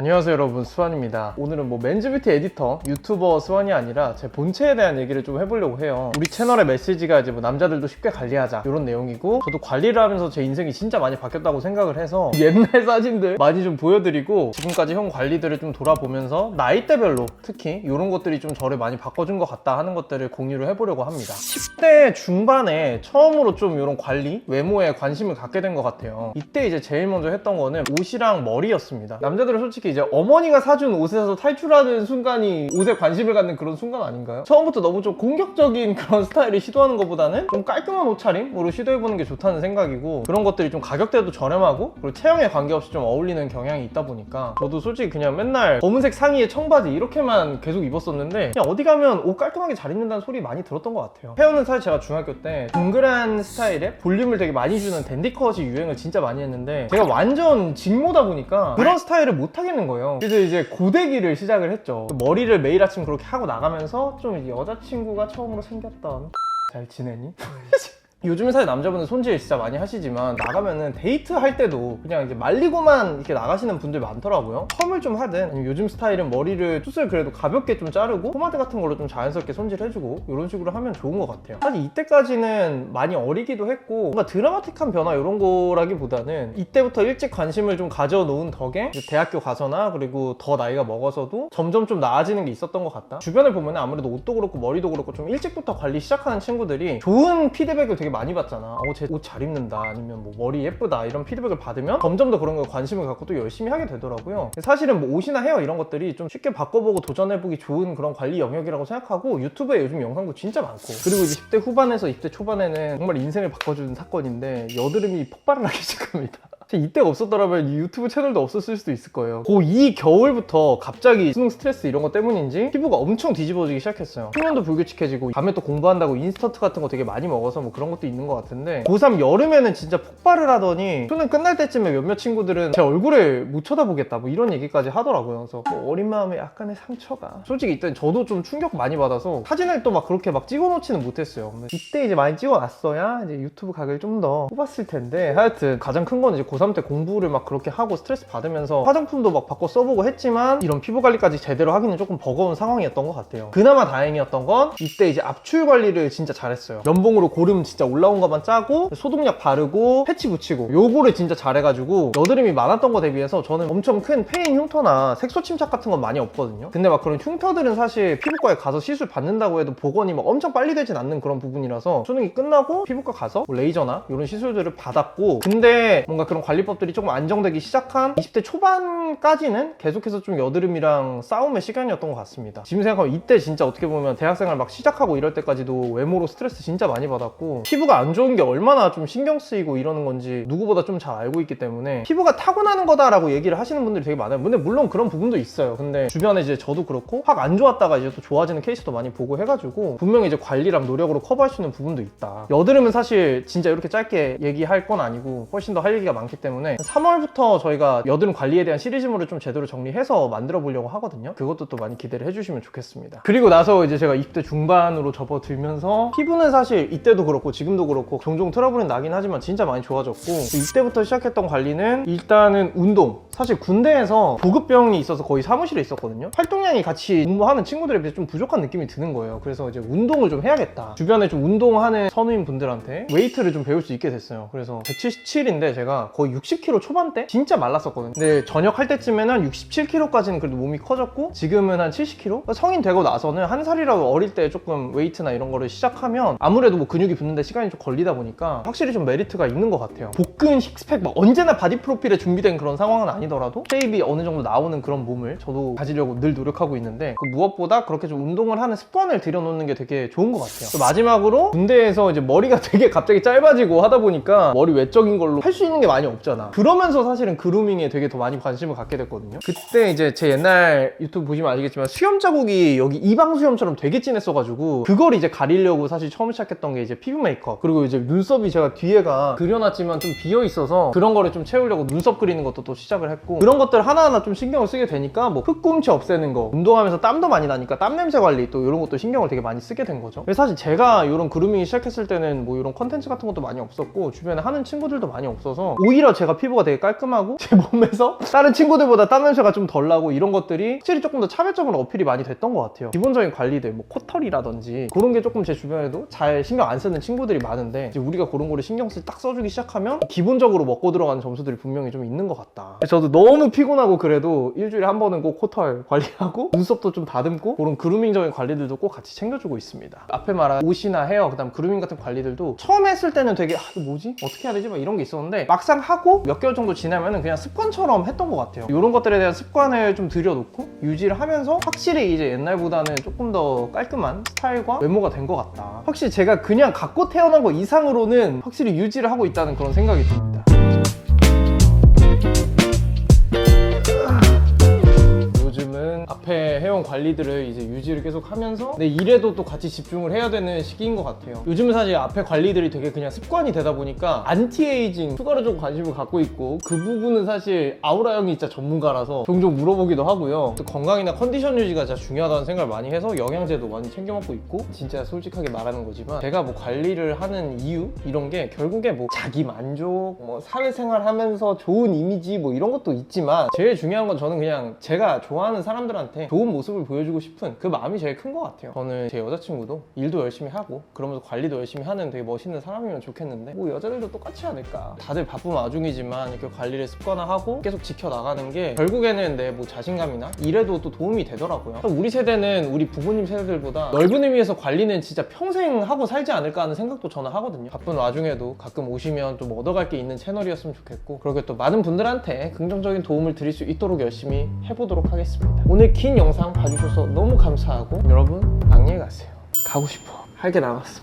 안녕하세요 여러분. 수환입니다. 오늘은 뭐 맨즈뷰티 에디터 유튜버 수환이 아니라 제 본체에 대한 얘기를 좀 해보려고 해요. 우리 채널의 메시지가 이제 뭐 남자들도 쉽게 관리하자 이런 내용이고 저도 관리를 하면서 제 인생이 진짜 많이 바뀌었다고 생각을 해서 옛날 사진들 많이 좀 보여드리고 지금까지 형 관리들을 좀 돌아보면서 나이대별로 특히 이런 것들이 좀 저를 많이 바꿔준 것 같다 하는 것들을 공유를 해보려고 합니다. 10대 중반에 처음으로 좀 이런 관리 외모에 관심을 갖게 된 것 같아요. 이때 이제 제일 먼저 했던 거는 옷이랑 머리였습니다. 남자들은 솔직히 이제 어머니가 사준 옷에서 탈출하는 순간이 옷에 관심을 갖는 그런 순간 아닌가요? 처음부터 너무 좀 공격적인 그런 스타일을 시도하는 것보다는 좀 깔끔한 옷차림으로 시도해보는 게 좋다는 생각이고 그런 것들이 좀 가격대도 저렴하고 그리고 체형에 관계없이 좀 어울리는 경향이 있다 보니까 저도 솔직히 그냥 맨날 검은색 상의에 청바지 이렇게만 계속 입었었는데 그냥 어디 가면 옷 깔끔하게 잘 입는다는 소리 많이 들었던 것 같아요 헤어는 사실 제가 중학교 때 동그란 스타일에 볼륨을 되게 많이 주는 댄디컷이 유행을 진짜 많이 했는데 제가 완전 직모다 보니까 그런 스타일을 못 하겠는 거예요. 그래서 이제 고데기를 시작을 했죠. 머리를 매일 아침 그렇게 하고 나가면서 좀 이제 여자친구가 처음으로 생겼던 잘 지내니? 요즘에 사실 남자분들 손질 진짜 많이 하시지만 나가면은 데이트 할 때도 그냥 이제 말리고만 이렇게 나가시는 분들 많더라고요. 펌을 좀 하든 아니면 요즘 스타일은 머리를 숱을 그래도 가볍게 좀 자르고 포마드 같은 걸로 좀 자연스럽게 손질해주고 이런 식으로 하면 좋은 것 같아요. 사실 이때까지는 많이 어리기도 했고 뭔가 드라마틱한 변화 이런 거라기보다는 이때부터 일찍 관심을 좀 가져놓은 덕에 대학교 가서나 그리고 더 나이가 먹어서도 점점 좀 나아지는 게 있었던 것 같다. 주변에 보면 아무래도 옷도 그렇고 머리도 그렇고 좀 일찍부터 관리 시작하는 친구들이 좋은 피드백을 되게 많이 받잖아. 어, 쟤 옷 잘 입는다. 아니면 뭐 머리 예쁘다. 이런 피드백을 받으면 점점 더 그런 거에 관심을 갖고 또 열심히 하게 되더라고요. 사실은 뭐 옷이나 헤어 이런 것들이 좀 쉽게 바꿔보고 도전해보기 좋은 그런 관리 영역이라고 생각하고 유튜브에 요즘 영상도 진짜 많고 그리고 이제 10대 후반에서 20대 초반에는 정말 인생을 바꿔주는 사건인데 여드름이 폭발을 하기 시작합니다. 이때가 없었더라면 이 유튜브 채널도 없었을 수도 있을 거예요. 고2 겨울부터 갑자기 수능 스트레스 이런 것 때문인지 피부가 엄청 뒤집어지기 시작했어요. 수면도 불규칙해지고 밤에 또 공부한다고 인스턴트 같은 거 되게 많이 먹어서 뭐 그런 것도 있는 것 같은데 고3 여름에는 진짜 폭발을 하더니 수능 끝날 때쯤에 몇몇 친구들은 제 얼굴을 못 쳐다보겠다 뭐 이런 얘기까지 하더라고요. 그래서 뭐 어린 마음에 약간의 상처가 솔직히 이때 저도 좀 충격 많이 받아서 사진을 또 막 그렇게 막 찍어놓지는 못했어요. 이때 이제 많이 찍어놨어야 이제 유튜브 각을 좀더 뽑았을 텐데 하여튼 가장 큰 건 이제 고3 때 공부를 막 그렇게 하고 스트레스 받으면서 화장품도 막 바꿔 써보고 했지만 이런 피부 관리까지 제대로 하기는 조금 버거운 상황이었던 것 같아요. 그나마 다행이었던 건 이때 이제 압출 관리를 진짜 잘했어요. 면봉으로 고름 진짜 올라온 것만 짜고 소독약 바르고 패치 붙이고 요거를 진짜 잘해가지고 여드름이 많았던 거 대비해서 저는 엄청 큰 페인 흉터나 색소 침착 같은 건 많이 없거든요. 근데 막 그런 흉터들은 사실 피부과에 가서 시술 받는다고 해도 복원이 막 엄청 빨리 되진 않는 그런 부분이라서 수능이 끝나고 피부과 가서 뭐 레이저나 이런 시술들을 받았고 근데 뭔가 그런 관리법들이 조금 안정되기 시작한 20대 초반까지는 계속해서 좀 여드름이랑 싸움의 시간이었던 것 같습니다. 지금 생각하면 이때 진짜 어떻게 보면 대학생활 막 시작하고 이럴 때까지도 외모로 스트레스 진짜 많이 받았고 피부가 안 좋은 게 얼마나 좀 신경 쓰이고 이러는 건지 누구보다 좀 잘 알고 있기 때문에 피부가 타고나는 거다라고 얘기를 하시는 분들이 되게 많아요. 근데 물론 그런 부분도 있어요. 근데 주변에 이제 저도 그렇고 확 안 좋았다가 이제 또 좋아지는 케이스도 많이 보고 해가지고 분명히 이제 관리랑 노력으로 커버할 수 있는 부분도 있다. 여드름은 사실 진짜 이렇게 짧게 얘기할 건 아니고 훨씬 더 할 얘기가 많기 때문에 3월부터 저희가 여드름 관리에 대한 시리즈물을 좀 제대로 정리해서 만들어 보려고 하거든요. 그것도 또 많이 기대를 해주시면 좋겠습니다. 그리고 나서 이제 제가 20대 중반으로 접어들면서 피부는 사실 이때도 그렇고 지금도 그렇고 종종 트러블은 나긴 하지만 진짜 많이 좋아졌고 이때부터 시작했던 관리는 일단은 운동. 사실 군대에서 보급병이 있어서 거의 사무실에 있었거든요. 활동량이 같이 공부하는 친구들에 비해서 좀 부족한 느낌이 드는 거예요. 그래서 이제 운동을 좀 해야겠다. 주변에 좀 운동하는 선우인 분들한테 웨이트를 좀 배울 수 있게 됐어요. 그래서 177인데 제가 거의 60kg 초반대? 진짜 말랐었거든요. 근데 전역 할 때쯤에는 67kg까지는 그래도 몸이 커졌고 지금은 한 70kg? 성인 되고 나서는 한 살이라도 어릴 때 조금 웨이트나 이런 거를 시작하면 아무래도 뭐 근육이 붙는데 시간이 좀 걸리다 보니까 확실히 좀 메리트가 있는 것 같아요. 복근, 식스팩 막 언제나 바디 프로필에 준비된 그런 상황은 아니더라도 쉐입이 어느 정도 나오는 그런 몸을 저도 가지려고 늘 노력하고 있는데 그 무엇보다 그렇게 좀 운동을 하는 습관을 들여놓는 게 되게 좋은 것 같아요. 또 마지막으로 군대에서 이제 머리가 되게 갑자기 짧아지고 하다 보니까 머리 외적인 걸로 할 수 있는 게 많이 없 잖아. 그러면서 사실은 그루밍에 되게 더 많이 관심을 갖게 됐거든요. 그때 이제 제 옛날 유튜브 보시면 아시겠지만 수염 자국이 여기 이방 수염처럼 되게 진했어가지고 그걸 이제 가리려고 사실 처음 시작했던 게 이제 피부 메이크업 그리고 이제 눈썹이 제가 뒤에가 그려놨지만 좀 비어 있어서 그런 거를 좀 채우려고 눈썹 그리는 것도 또 시작을 했고 그런 것들 하나하나 좀 신경을 쓰게 되니까 뭐 흙꿈치 없애는 거 운동하면서 땀도 많이 나니까 땀 냄새 관리 또 이런 것도 신경을 되게 많이 쓰게 된 거죠. 사실 제가 이런 그루밍이 시작했을 때는 뭐 이런 컨텐츠 같은 것도 많이 없었고 주변에 하는 친구들도 많이 없어서 오히려 오히려 제가 피부가 되게 깔끔하고 제 몸에서 다른 친구들보다 땀 냄새가 좀 덜 나고 이런 것들이 확실히 조금 더 차별적으로 어필이 많이 됐던 것 같아요. 기본적인 관리들 뭐 코털이라든지 그런 게 조금 제 주변에도 잘 신경 안 쓰는 친구들이 많은데 우리가 그런 거를 신경 쓸딱 써주기 시작하면 기본적으로 먹고 들어가는 점수들이 분명히 좀 있는 것 같다. 저도 너무 피곤하고 그래도 일주일에 한 번은 꼭 코털 관리하고 눈썹도 좀 다듬고 그런 그루밍적인 관리들도 꼭 같이 챙겨주고 있습니다. 앞에 말한 옷이나 헤어 그다음 그루밍 같은 관리들도 처음 했을 때는 되게 아 이거 뭐지? 어떻게 해야 되지? 막 이런 게 있었는데 막상 하고 몇 개월 정도 지나면은 그냥 습관처럼 했던 것 같아요. 이런 것들에 대한 습관을 좀 들여놓고 유지를 하면서 확실히 이제 옛날보다는 조금 더 깔끔한 스타일과 외모가 된 것 같다. 확실히 제가 그냥 갖고 태어난 거 이상으로는 확실히 유지를 하고 있다는 그런 생각이 듭니다 관리들을 이제 유지를 계속 하면서 내 일에도 또 같이 집중을 해야 되는 시기인 것 같아요. 요즘은 사실 앞에 관리들이 되게 그냥 습관이 되다 보니까 안티에이징 추가로 좀 관심을 갖고 있고 그 부분은 사실 아우라 형이 진짜 전문가라서 종종 물어보기도 하고요. 또 건강이나 컨디션 유지가 진짜 중요하다는 생각을 많이 해서 영양제도 많이 챙겨 먹고 있고 진짜 솔직하게 말하는 거지만 제가 뭐 관리를 하는 이유 이런 게 결국에 뭐 자기 만족, 뭐 사회생활 하면서 좋은 이미지 뭐 이런 것도 있지만 제일 중요한 건 저는 그냥 제가 좋아하는 사람들한테 좋은 모습을 보여주고 싶은 그 마음이 제일 큰 것 같아요. 저는 제 여자친구도 일도 열심히 하고 그러면서 관리도 열심히 하는 되게 멋있는 사람이면 좋겠는데 뭐 여자들도 똑같지 않을까. 다들 바쁜 와중이지만 이렇게 관리를 습관화하고 계속 지켜나가는 게 결국에는 내 뭐 자신감이나 일에도 또 도움이 되더라고요. 우리 세대는 우리 부모님 세대들보다 넓은 의미에서 관리는 진짜 평생 하고 살지 않을까 하는 생각도 저는 하거든요. 바쁜 와중에도 가끔 오시면 좀 얻어갈 게 있는 채널이었으면 좋겠고 그렇게 또 많은 분들한테 긍정적인 도움을 드릴 수 있도록 열심히 해보도록 하겠습니다. 오늘 긴 영상 봐주셔서 너무 감사하고 여러분 안녕히 가세요. 가고 싶어. 할 게 남았어.